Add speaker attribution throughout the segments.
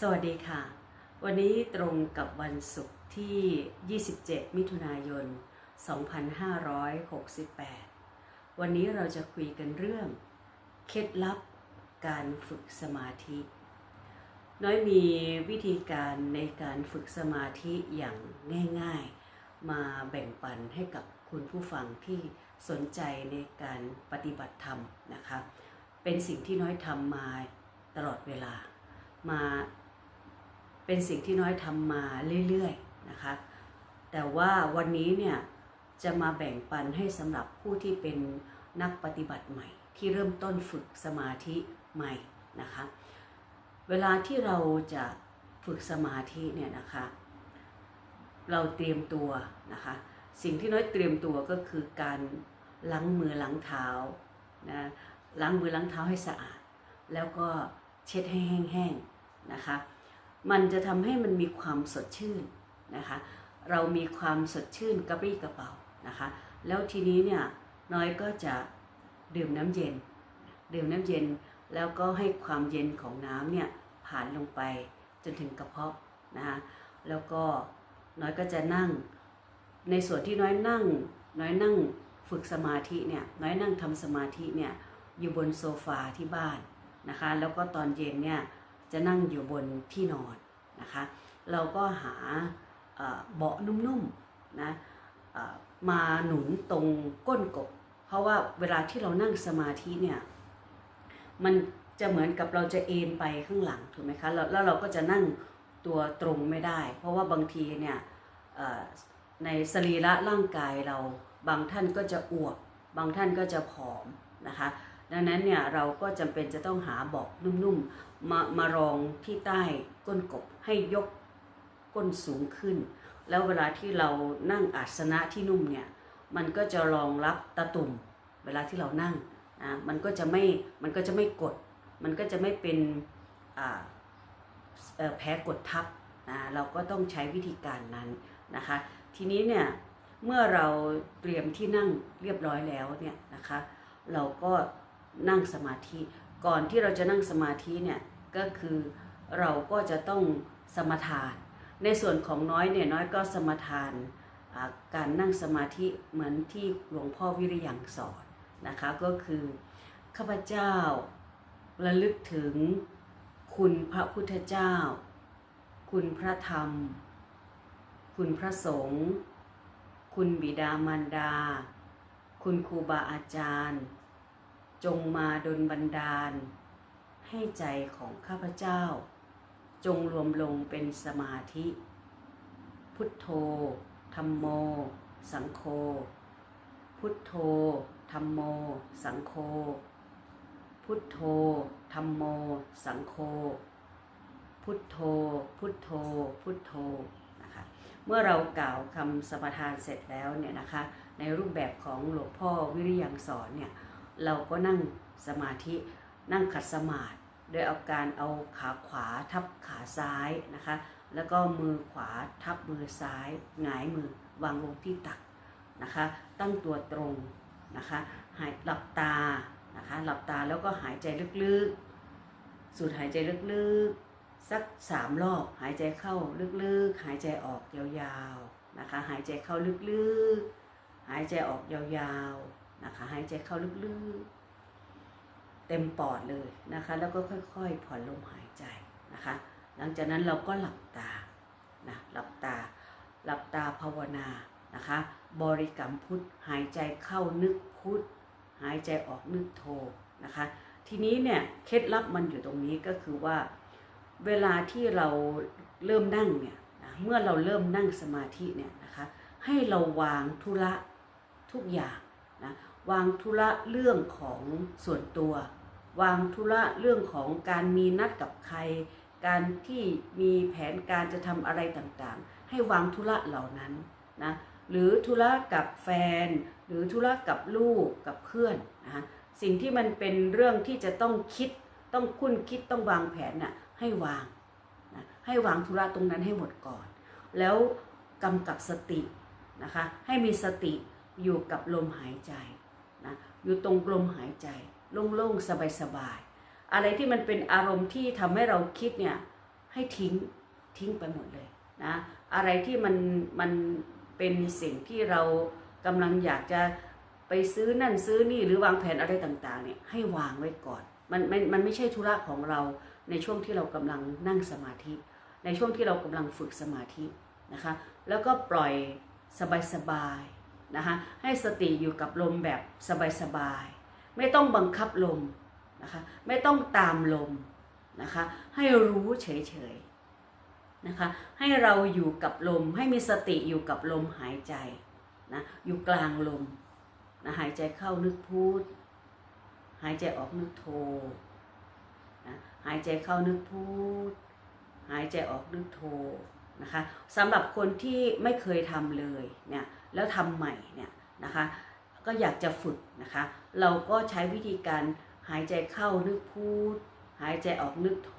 Speaker 1: สวัสดีค่ะ วันนี้ตรงกับวันศุกร์ที่ 27 มิถุนายน 2568 วันนี้เราจะคุยกันเรื่อง เคล็ดลับการฝึกสมาธิ น้อยมีวิธีการในการฝึกสมาธิอย่างง่าย ๆ มาแบ่งปันให้กับคุณผู้ฟังที่สนใจในการปฏิบัติธรรมนะคะ เป็นสิ่งที่น้อยทำมาตลอดเวลามา เป็นสิ่งที่น้อยทำมาเรื่อยๆนะคะ แต่ว่าวันนี้เนี่ยจะมาแบ่งปันให้สำหรับผู้ที่เป็นนักปฏิบัติใหม่ ที่เริ่มต้นฝึกสมาธิใหม่นะคะ เวลาที่เราจะฝึกสมาธิเนี่ยนะคะ เราเตรียมตัวนะคะ สิ่งที่น้อยเตรียมตัวก็คือการล้างมือล้างเท้านะล้างมือล้างเท้าให้สะอาด แล้วก็เช็ดให้แห้งๆนะคะ มันจะทำให้มันมีความสดชื่นนะคะ เรามีความสดชื่นกระปรี้กระเป๋านะคะ แล้วทีนี้เนี่ยน้อยก็จะดื่มน้ำเย็น ดื่มน้ำเย็นแล้วก็ให้ความเย็นของน้ำเนี่ยผ่านลงไปจนถึงกระเพาะนะคะแล้วก็น้อยก็จะนั่ง ในส่วนที่น้อยนั่ง น้อยนั่งฝึกสมาธิเนี่ยน้อยนั่งทำสมาธิเนี่ยอยู่บนโซฟาที่บ้านนะคะ แล้วก็ตอนเย็นเนี่ยจะนั่งอยู่บนที่นอน นะคะ เราก็หาเบาะนุ่มๆนะมาหนุนตรงก้นกบ เพราะว่าเวลาที่เรานั่งสมาธิเนี่ยมันจะเหมือนกับเราจะเอนไปข้างหลังถูกไหมคะแล้วเราก็จะนั่งตัวตรงไม่ได้ เพราะว่าบางทีเนี่ยในสรีระร่างกายเราบางท่านก็จะอวบบางท่านก็จะผอมนะคะ ดังนั้นเนี่ยเราก็จำเป็นจะต้องหาเบาะนุ่มๆมามารองที่ใต้ก้นกบให้ยกก้นสูงขึ้น แล้วเวลาที่เรานั่งอาสนะที่นุ่มเนี่ยมันก็จะรองรับตะตุ่มเวลาที่เรานั่งนะมันก็จะไม่มันก็จะไม่กด มันก็จะไม่เป็นอ่าเออแพ้กดทับนะเราก็ต้องใช้วิธีการนั้นนะคะ ทีนี้เนี่ยเมื่อเราเตรียมที่นั่งเรียบร้อยแล้วเนี่ยนะคะ เราก็ นั่งสมาธิ ก่อนที่เราจะนั่งสมาธิเนี่ยก็คือเราก็จะต้องสมทาน ในส่วนของน้อยเนี่ยน้อยก็สมทานาการนั่งสมาธิเหมือนที่หลวงพ่อวิริยังสอนนะคะก็คือข้าพเจ้าระลึกถึงคุณพระพุทธเจ้า คุณพระธรรม คุณพระสงฆ์ คุณบิดามารดา คุณครูบาอาจารย์ จงมาดลบันดาล ให้ใจของข้าพเจ้า จงรวมลงเป็นสมาธิ พุทโธธรรมโม สังโฆพุทโธธรรมโม สังโฆพุทโธธรรมโม สังโฆพุทโธ พุทโธ พุทโธนะคะเมื่อเรากล่าวคำสมทานเสร็จแล้วเนี่ยนะคะ ในรูปแบบของหลวงพ่อวิริยังสอนเนี่ย เราก็นั่งสมาธินั่งขัดสมาธิโดยเอาการเอาขาขวาทับขาซ้ายนะคะ แล้วก็มือขวาทับมือซ้ายหงายมือวางลงที่ตักนะคะ ตั้งตัวตรงนะคะหายหลับตานะคะหลับตาแล้วก็หายใจลึกๆ สูดหายใจลึกๆ สักสามรอบหายใจเข้าลึกๆ หายใจออกยาวๆนะคะหายใจเข้าลึกๆ หายใจออกยาวๆ นะคะ หายใจเข้าลึกๆ เต็มปอดเลยนะคะ แล้วก็ค่อยๆ ผ่อนลมหายใจนะคะ หลังจากนั้นเราก็หลับตานะหลับตา หลับตาภาวนานะคะ บริกรรมพุทธหายใจเข้านึกพุทธหายใจออกนึกโทนะคะ ทีนี้เนี่ยเคล็ดลับมันอยู่ตรงนี้ก็คือว่าเวลาที่เราเริ่มนั่งเนี่ยนะเมื่อเราเริ่มนั่งสมาธิเนี่ยนะคะ ให้เราวางธุระทุกอย่าง นะวางธุระเรื่องของส่วนตัว วางธุระเรื่องของการมีนัดกับใคร การที่มีแผนการจะทำอะไรต่างๆ ให้วางธุระเหล่านั้นนะหรือธุระกับแฟน หรือธุระกับลูกกับเพื่อนนะสิ่งที่มันเป็นเรื่องที่จะต้องคิดต้องคุ้นคิดต้องวางแผนน่ะให้วางนะให้วางธุระตรงนั้นให้หมดก่อน แล้วกำกับสตินะคะให้มีสติ อยู่กับลมหายใจนะอยู่ตรงลมหายใจ โล่งๆ สบายๆ อะไรที่มันเป็นอารมณ์ที่ทำให้เราคิดเนี่ยให้ทิ้งทิ้งไปหมดเลยนะอะไรที่มันมันเป็นสิ่งที่เรากำลังอยากจะไปซื้อนั่นซื้อนี่หรือวางแผนอะไรต่างๆเนี่ยให้วางไว้ก่อนมันมันมันไม่ใช่ธุระของเราในช่วงที่เรากำลังนั่งสมาธิ ในช่วงที่เรากำลังฝึกสมาธินะคะ แล้วก็ปล่อยสบายๆ นะคะให้สติอยู่กับลมแบบสบายๆไม่ต้องบังคับลมนะคะไม่ต้องตามลมนะคะให้รู้เฉยๆนะคะให้เราอยู่กับลมให้มีสติอยู่กับลมหายใจนะอยู่กลางลมนะหายใจเข้านึกพูด หายใจออกนึกโทนะหายใจเข้านึกพูด หายใจออกนึกโทนะคะสำหรับคนที่ไม่เคยทำเลยเนี่ย แล้วทำใหม่เนี่ยนะคะก็อยากจะฝึกนะคะ เราก็ใช้วิธีการหายใจเข้านึกพูด หายใจออกนึกโท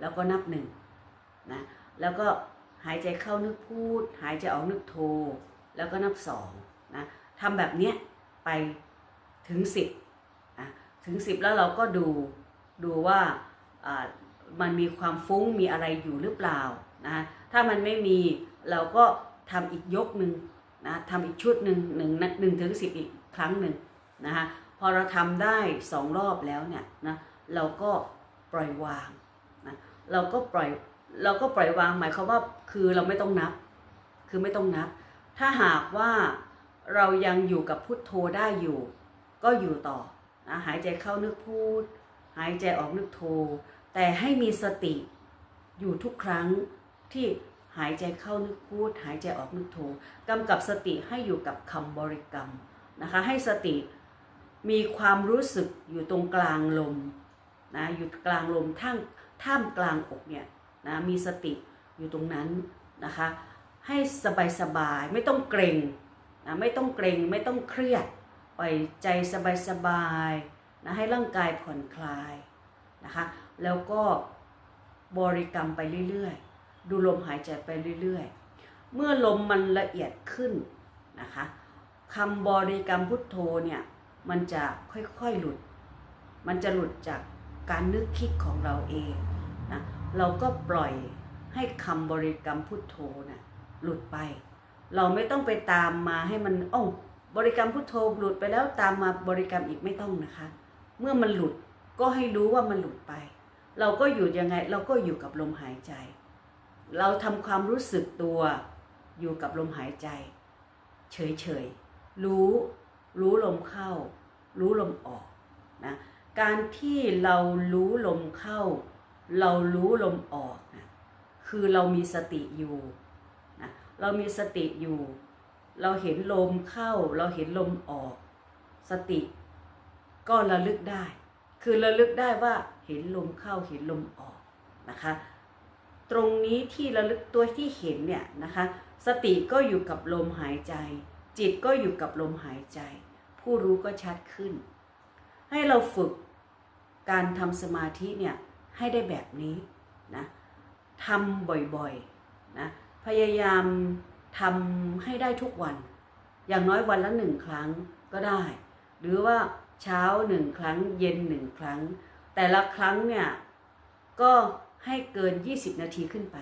Speaker 1: แล้วก็นับหนึ่งนะแล้วก็หายใจเข้านึกพูด หายใจออกนึกโท แล้วก็นับสองนะทำแบบเนี้ยไปถึงสิบนะถึงสิบแล้วเราก็ดูดูว่าอ่ามันมีความฟุ้งมีอะไรอยู่หรือเปล่านะถ้ามันไม่มีเราก็ทำอีกยกหนึ่ง นะทำอีกชุดหนึ่งหนึ่งหนึ่งถึงสิบอีกครั้งหนึ่งนะคะพอเราทำได้สองรอบแล้วเนี่ยนะเราก็ปล่อยวางนะเราก็ปล่อยเราก็ปล่อยวางหมายความว่าคือเราไม่ต้องนับ คือไม่ต้องนับ ถ้าหากว่าเรายังอยู่กับพุทโธได้อยู่ ก็อยู่ต่อนะหายใจเข้านึกพูด หายใจออกนึกโท แต่ให้มีสติอยู่ทุกครั้งที่ หายใจเข้านึกพูด หายใจออกนึกโทกำกับสติให้อยู่กับคำบริกรรมนะคะ ให้สติมีความรู้สึกอยู่ตรงกลางลมนะอยู่กลางลมท่ามท่ามกลางอกเนี่ยนะมีสติอยู่ตรงนั้นนะคะ ให้สบายสบายๆไม่ต้องเกรงนะไม่ต้องเกรงไม่ต้องเครียดปล่อยใจสบายสบายๆนะให้ร่างกายผ่อนคลายนะคะ แล้วก็บริกรรมไปเรื่อยๆ ดูลมหายใจไปเรื่อยๆ เมื่อลมมันละเอียดขึ้นนะคะคำบริกรรมพุทโธเนี่ยมันจะค่อยๆหลุด มันจะหลุดจากการนึกคิดของเราเองนะเราก็ปล่อยให้คำบริกรรมพุทโธนะ่ะหลุดไป เราไม่ต้องไปตามมาให้มันโอ้บริกรรมพุทโธหลุดไปแล้วตามมาบริกรรมอีกไม่ต้องนะคะ เมื่อมันหลุดก็ให้รู้ว่ามันหลุดไป เราก็อยู่ยังไงเราก็อยู่กับลมหายใจ เราทำความรู้สึกตัวอยู่กับลมหายใจ เฉยๆ รู้รู้ลมเข้า รู้ลมออกนะการที่เรารู้ลมเข้า เรารู้ลมออกนะคือเรามีสติอยู่นะเรามีสติอยู่ เราเห็นลมเข้า เราเห็นลมออก สติก็ระลึกได้ คือระลึกได้ว่าเห็นลมเข้าเห็นลมออกนะคะ ตรงนี้ที่ระลึกตัวที่เห็นเนี่ยนะคะ สติก็อยู่กับลมหายใจ จิตก็อยู่กับลมหายใจ ผู้รู้ก็ชัดขึ้น ให้เราฝึกการทำสมาธิเนี่ยให้ได้แบบนี้นะทำบ่อยๆนะพยายามทำให้ได้ทุกวัน อย่างน้อยวันละหนึ่งครั้งก็ได้ หรือว่าเช้าหนึ่งครั้งเย็นหนึ่งครั้ง แต่ละครั้งเนี่ยก็ ให้เกิน 20 นาทีขึ้นไป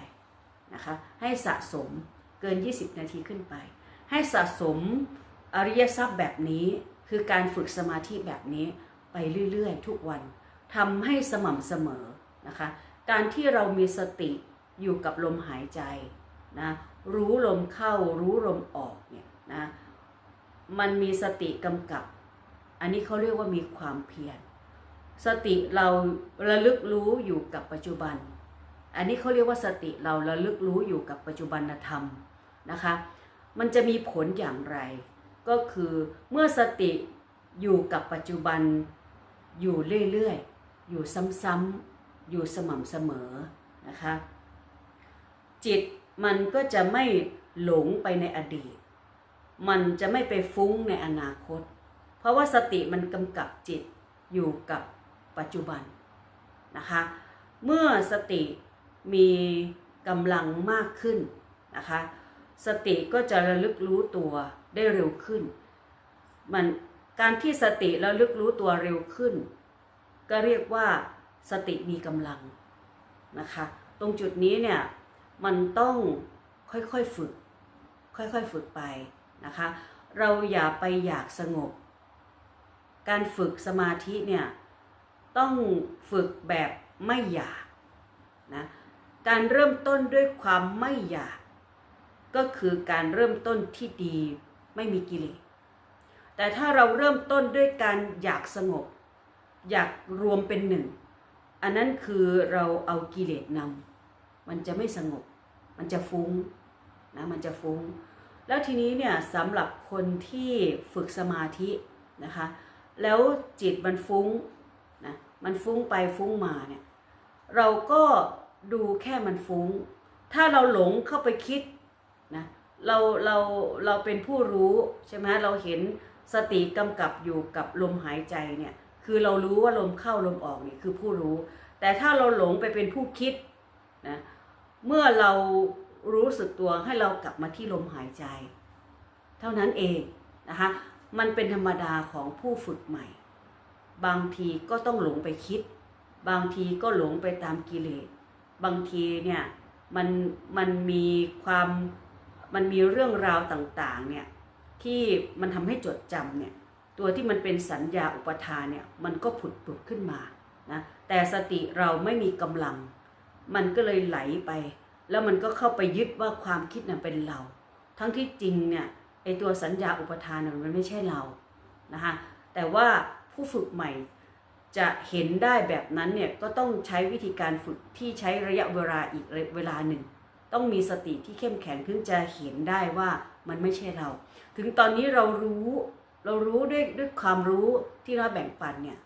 Speaker 1: นะคะให้สะสมเกิน 20 นาทีขึ้นไป ให้สะสมอริยทรัพย์แบบนี้คือการฝึกสมาธิแบบนี้ไปเรื่อยๆ ทุกวันทำให้สม่ำเสมอนะคะการที่เรามีสติอยู่กับลมหายใจนะรู้ลมเข้ารู้ลมออกเนี่ยนะมันมีสติกำกับ อันนี้เขาเรียกว่ามีความเพียร สติเราระลึกรู้อยู่กับปัจจุบัน อันนี้เขาเรียกว่าสติเราระลึกรู้อยู่กับปัจจุบันธรรมนะคะ มันจะมีผลอย่างไร ก็คือเมื่อสติอยู่กับปัจจุบันอยู่เรื่อยๆ อยู่ซ้ำๆ อยู่สม่ำเสมอนะคะ จิตมันก็จะไม่หลงไปในอดีต มันจะไม่ไปฟุ้งในอนาคต เพราะว่าสติมันกำกับจิตอยู่กับ ปัจจุบันนะคะ เมื่อสติมีกำลังมากขึ้นนะคะ สติก็จะระลึกรู้ตัวได้เร็วขึ้น มันการที่สติระลึกรู้ตัวเร็วขึ้น ก็เรียกว่าสติมีกำลังนะคะตตรงจุดนี้เนี่ยมันต้องค่อยๆฝึก ค่อยๆฝึกไปนะคะ เราอย่าไปอยากสงบ การฝึกสมาธิเนี่ย ต้องฝึกแบบไม่อยากนะการเริ่มต้นด้วยความไม่อยาก ก็คือการเริ่มต้นที่ดีไม่มีกิเลสแต่ถ้าเราเริ่มต้นด้วยการอยากสงบ อยากรวมเป็นหนึ่ง อันนั้นคือเราเอากิเลสนำมันจะไม่สงบ มันจะฟุ้งนะมันจะฟุ้ง แล้วทีนี้เนี่ยสำหรับคนที่ฝึกสมาธินะคะ แล้วจิตมันฟุ้ง นะมันฟุ้งไปฟุ้งมาเนี่ยเราก็ดูแค่มันฟุ้ง ถ้าเราหลงเข้าไปคิดนะเราเราเราเป็นผู้รู้ใช่ไหมเราเห็นสติกำกับอยู่กับลมหายใจเนี่ยคือเรารู้ว่าลมเข้าลมออกนี่คือผู้รู้ แต่ถ้าเราหลงไปเป็นผู้คิดนะเมื่อเรารู้สึกตัวให้เรากลับมาที่ลมหายใจ เท่านั้นเองนะคะมันเป็นธรรมดาของผู้ฝึกใหม่ บางทีก็ต้องหลงไปคิด บางทีก็หลงไปตามกิเลส บางทีเนี่ยมันมันมีความมันมีเรื่องราวต่างๆเนี่ยที่มันทำให้จดจำเนี่ยตัวที่มันเป็นสัญญาอุปทานเนี่ยมันก็ผุดผุดขึ้นมานะแต่สติเราไม่มีกำลัง มันก็เลยไหลไป แล้วมันก็เข้าไปยึดว่าความคิดน่ะเป็นเรา ทั้งที่จริงเนี่ยไอตัวสัญญาอุปทานน่ะมันไม่ใช่เรานะคะแต่ว่า ผู้ฝึกใหม่ จะเห็นได้แบบนั้นเนี่ยก็ต้องใช้วิธีการฝึกที่ใช้ระยะเวลาอีกเวลาหนึ่ง ต้องมีสติที่เข้มแข็งถึงจะเห็นได้ว่ามันไม่ใช่เรา ถึงตอนนี้เรารู้เรารู้ด้วยด้วยความรู้ที่เราแบ่งปันเนี่ย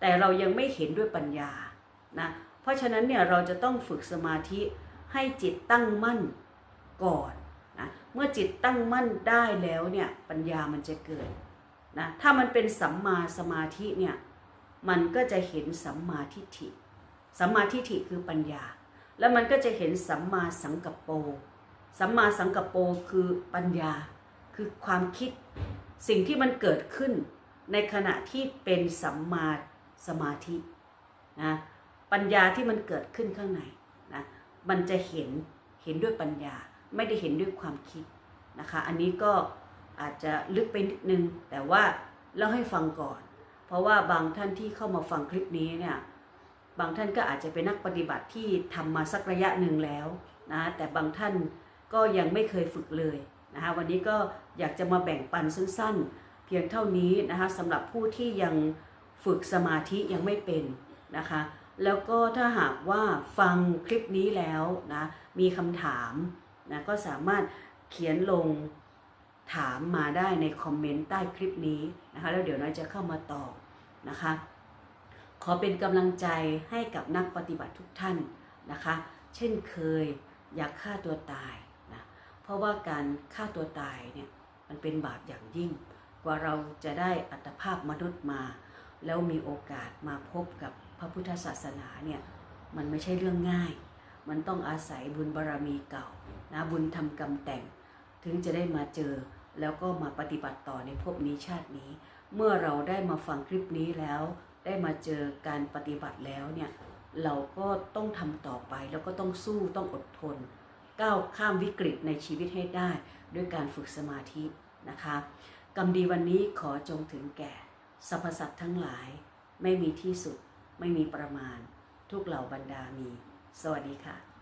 Speaker 1: แต่เรายังไม่เห็นด้วยปัญญานะเพราะฉะนั้นเนี่ยเราจะต้องฝึกสมาธิให้จิตตั้งมั่นก่อนนะเมื่อจิตตั้งมั่นได้แล้วเนี่ยปัญญามันจะเกิด นะถ้ามันเป็นสัมมาสมาธิเนี่ยมันก็จะเห็นสัมมาทิฏฐิ สัมมาทิฏฐิคือปัญญา แล้วมันก็จะเห็นสัมมาสังกัปโป สัมมาสังกัปโปคือปัญญา คือความคิด สิ่งที่มันเกิดขึ้นในขณะที่เป็นสัมมาสมาธินะ ปัญญาที่มันเกิดขึ้นข้างในนะ มันจะเห็น เห็นด้วยปัญญา ไม่ได้เห็นด้วยความคิดนะคะ อันนี้ก็ อาจจะลึกไปนิดนึง แต่ว่าเล่าให้ฟังก่อน เพราะว่าบางท่านที่เข้ามาฟังคลิปนี้เนี่ยบางท่านก็อาจจะเป็นนักปฏิบัติที่ทำมาสักระยะหนึ่งแล้วนะแต่บางท่านก็ยังไม่เคยฝึกเลยนะคะวันนี้ก็อยากจะมาแบ่งปันสั้นๆ เพียงเท่านี้นะคะสำหรับผู้ที่ยังฝึกสมาธิยังไม่เป็นนะคะแล้วก็ถ้าหากว่าฟังคลิปนี้แล้วนะมีคำถามนะก็สามารถเขียนลง ถามมาได้ในคอมเมนต์ใต้คลิปนี้นะคะ แล้วเดี๋ยวน้อยจะเข้ามาตอบนะคะ ขอเป็นกำลังใจให้กับนักปฏิบัติทุกท่านนะคะ เช่นเคยอยากฆ่าตัวตายนะเพราะว่าการฆ่าตัวตายเนี่ยมันเป็นบาปอย่างยิ่ง กว่าเราจะได้อัตภาพมนุษย์มา แล้วมีโอกาสมาพบกับพระพุทธศาสนาเนี่ยมันไม่ใช่เรื่องง่าย มันต้องอาศัยบุญบารรมีเก่านะบุญทำกรรมแต่ง ถึงจะได้มาเจอ แล้วก็มาปฏิบัติต่อในภพนี้ชาตินี้ เมื่อเราได้มาฟังคลิปนี้แล้ว ได้มาเจอการปฏิบัติแล้วเนี่ยเราก็ต้องทำต่อไปแล้วก็ต้องสู้ต้องอดทน ก้าวข้ามวิกฤตในชีวิตให้ได้ด้วยการฝึกสมาธินะคะกรรมดีวันนี้ขอจงถึงแก่สรรพสัตว์ทั้งหลาย ไม่มีที่สุด ไม่มีประมาณ ทุกเหล่าบรรดามี สวัสดีค่ะ